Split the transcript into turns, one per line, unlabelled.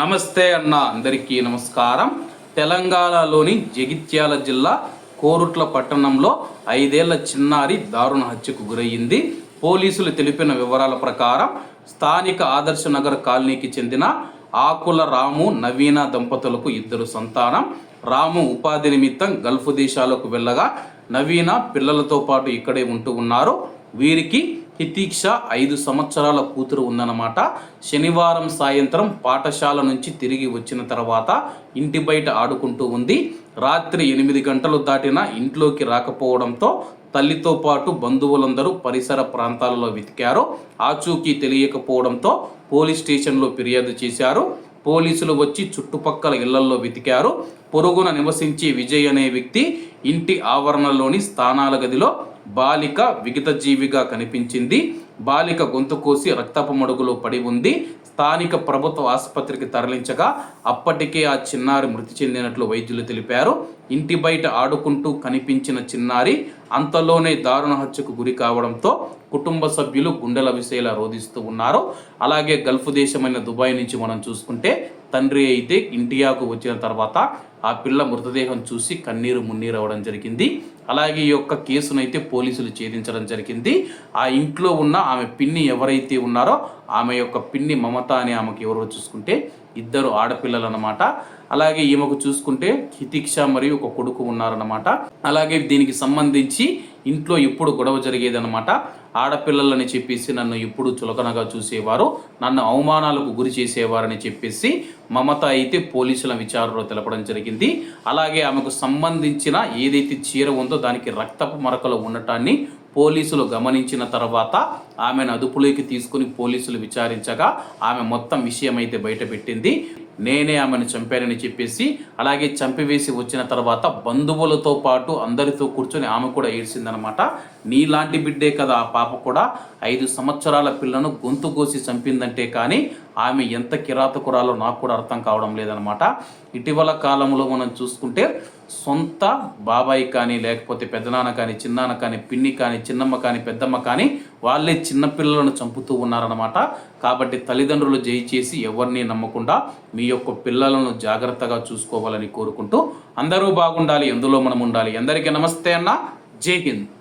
నమస్తే అన్న అందరికీ నమస్కారం. తెలంగాణలోని జగిత్యాల జిల్లా కోరుట్ల పట్టణంలో ఐదేళ్ళ చిన్నారి దారుణ హత్యకు గురయ్యింది. పోలీసులు తెలిపిన వివరాల ప్రకారం స్థానిక ఆదర్శ నగర్ కాలనీకి చెందిన ఆకుల రాము నవీన దంపతులకు ఇద్దరు సంతానం. రాము ఉపాధి నిమిత్తం గల్ఫ్ దేశాలకు వెళ్ళగా నవీన పిల్లలతో పాటు ఇక్కడే ఉంటూ ఉన్నారు. వీరికి హితీక్ష ఐదు సంవత్సరాల కూతురు ఉందన్నమాట. శనివారం సాయంత్రం పాఠశాల నుంచి తిరిగి వచ్చిన తర్వాత ఇంటి బయట ఆడుకుంటూ ఉంది. రాత్రి ఎనిమిది గంటలు దాటిన ఇంట్లోకి రాకపోవడంతో తల్లితో పాటు బంధువులందరూ పరిసర ప్రాంతాలలో వెతికారు. ఆచూకీ తెలియకపోవడంతో పోలీస్ స్టేషన్లో ఫిర్యాదు చేశారు. పోలీసులు వచ్చి చుట్టుపక్కల ఇళ్ళల్లో వెతికారు. పొరుగున నివసించే విజయ్ అనే వ్యక్తి ఇంటి ఆవరణలోని స్థానాల గదిలో బాలిక విగతజీవిగా కనిపించింది. బాలిక గొంతు కోసి రక్తపు మడుగులో పడి ఉంది. స్థానిక ప్రభుత్వ ఆసుపత్రికి తరలించగా అప్పటికే ఆ చిన్నారి మృతి చెందినట్లు వైద్యులు తెలిపారు. ఇంటి బయట ఆడుకుంటూ కనిపించిన చిన్నారి అంతలోనే దారుణ హత్యకు గురి కావడంతో కుటుంబ సభ్యులు గుండెల విషయలా రోధిస్తూ ఉన్నారు. అలాగే గల్ఫ్ దేశమైన దుబాయ్ నుంచి మనం చూసుకుంటే తండ్రి అయితే ఇండియాకు వచ్చిన తర్వాత ఆ పిల్ల మృతదేహం చూసి కన్నీరు మున్నీరు అవ్వడం జరిగింది. అలాగే ఈ యొక్క కేసునైతే పోలీసులు ఛేదించడం జరిగింది. ఆ ఇంట్లో ఉన్న ఆమె పిన్ని ఎవరైతే ఉన్నారో ఆమె యొక్క పిన్ని మమత అని ఆమెకి ఎవరో చూసుకుంటే ఇద్దరు ఆడపిల్లలు అనమాట అలాగే ఈమెకు చూసుకుంటే హితిక్ష మరియు ఒక కొడుకు ఉన్నారన్నమాట. అలాగే దీనికి సంబంధించి ఇంట్లో ఎప్పుడు గొడవ జరిగేదనమాట ఆడపిల్లలని చెప్పేసి నన్ను ఎప్పుడు చులకనగా చూసేవారు నన్ను అవమానాలకు గురి చేసేవారని చెప్పేసి మమత అయితే పోలీసుల విచారణలో తెలపడం జరిగింది. అలాగే ఆమెకు సంబంధించిన ఏదైతే చీర ఉందో దానికి రక్తపు మరకలు ఉండటాన్ని పోలీసులు గమనించిన తర్వాత ఆమెను అదుపులోకి తీసుకుని పోలీసులు విచారించగా ఆమె మొత్తం విషయం అయితే బయటపెట్టింది. నేనే ఆమెను చంపానని చెప్పేసి అలాగే చంపివేసి వచ్చిన తర్వాత బంధువులతో పాటు అందరితో కూర్చొని ఆమె కూడా ఏడ్చిందనమాట నీలాంటి బిడ్డే కదా ఆ పాప కూడా. ఐదు సంవత్సరాల పిల్లను గొంతు కోసి చంపిందంటే కానీ ఆమె ఎంత కిరాతకురాలో నాకు కూడా అర్థం కావడం లేదనమాట ఇటీవల కాలంలో మనం చూసుకుంటే సొంత బాబాయి కానీ లేకపోతే పెద్దనాన్న కానీ చిన్నాన్న కానీ పిన్ని కానీ చిన్నమ్మ కానీ పెద్దమ్మ కానీ వాళ్ళే చిన్నపిల్లలను చంపుతూ ఉన్నారన్నమాట. కాబట్టి తల్లిదండ్రులు జయచేసి ఎవరిని నమ్మకుండా మీ యొక్క పిల్లలను జాగ్రత్తగా చూసుకోవాలని కోరుకుంటూ అందరూ బాగుండాలి ఎందులో మనం ఉండాలి అందరికీ నమస్తే అన్న. జై హింద్.